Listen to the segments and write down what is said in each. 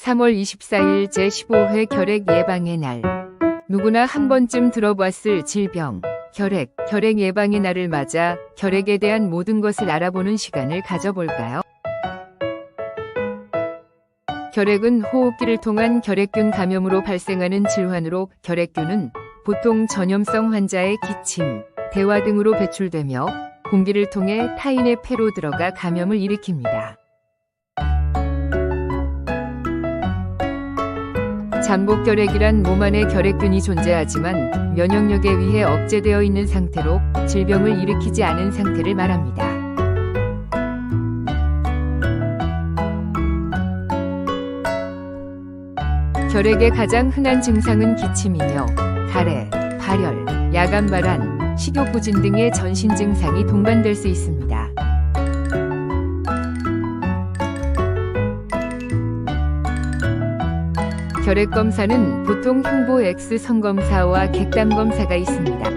3월 24일 제15회 결핵 예방의 날. 누구나 한 번쯤 들어봤을 질병, 결핵, 결핵 예방의 날을 맞아 결핵에 대한 모든 것을 알아보는 시간을 가져볼까요? 결핵은 호흡기를 통한 결핵균 감염으로 발생하는 질환으로 결핵균은 보통 전염성 환자의 기침, 대화 등으로 배출되며 공기를 통해 타인의 폐로 들어가 감염을 일으킵니다. 잠복결핵이란 몸 안에 결핵균이 존재하지만 면역력에 의해 억제되어 있는 상태로 질병을 일으키지 않은 상태를 말합니다. 결핵의 가장 흔한 증상은 기침이며 가래, 발열, 야간 발한, 식욕 부진 등의 전신 증상이 동반될 수 있습니다. 결핵 검사는 보통 흉부 X 성검사와 객담 검사가 있습니다.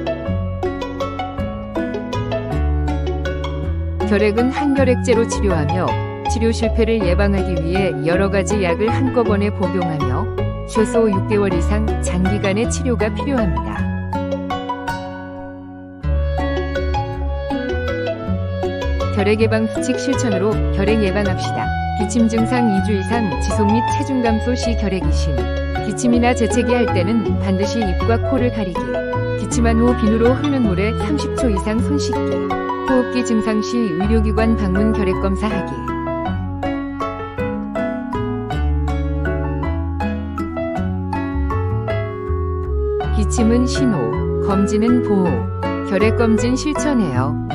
결핵은 항결핵제로 치료하며 치료 실패를 예방하기 위해 여러 가지 약을 한꺼번에 복용하며 최소 6개월 이상 장기간의 치료가 필요합니다. 결핵 예방 수칙 실천으로 결핵 예방합시다. 기침 증상 2주 이상 지속 및 체중 감소 시 결핵 이신. 기침이나 재채기 할 때는 반드시 입과 코를 가리기. 기침한 후 비누로 흐르는 물에 30초 이상 손 씻기. 호흡기 증상 시 의료기관 방문 결핵 검사하기. 기침은 신호, 검진은 보호, 결핵 검진 실천해요.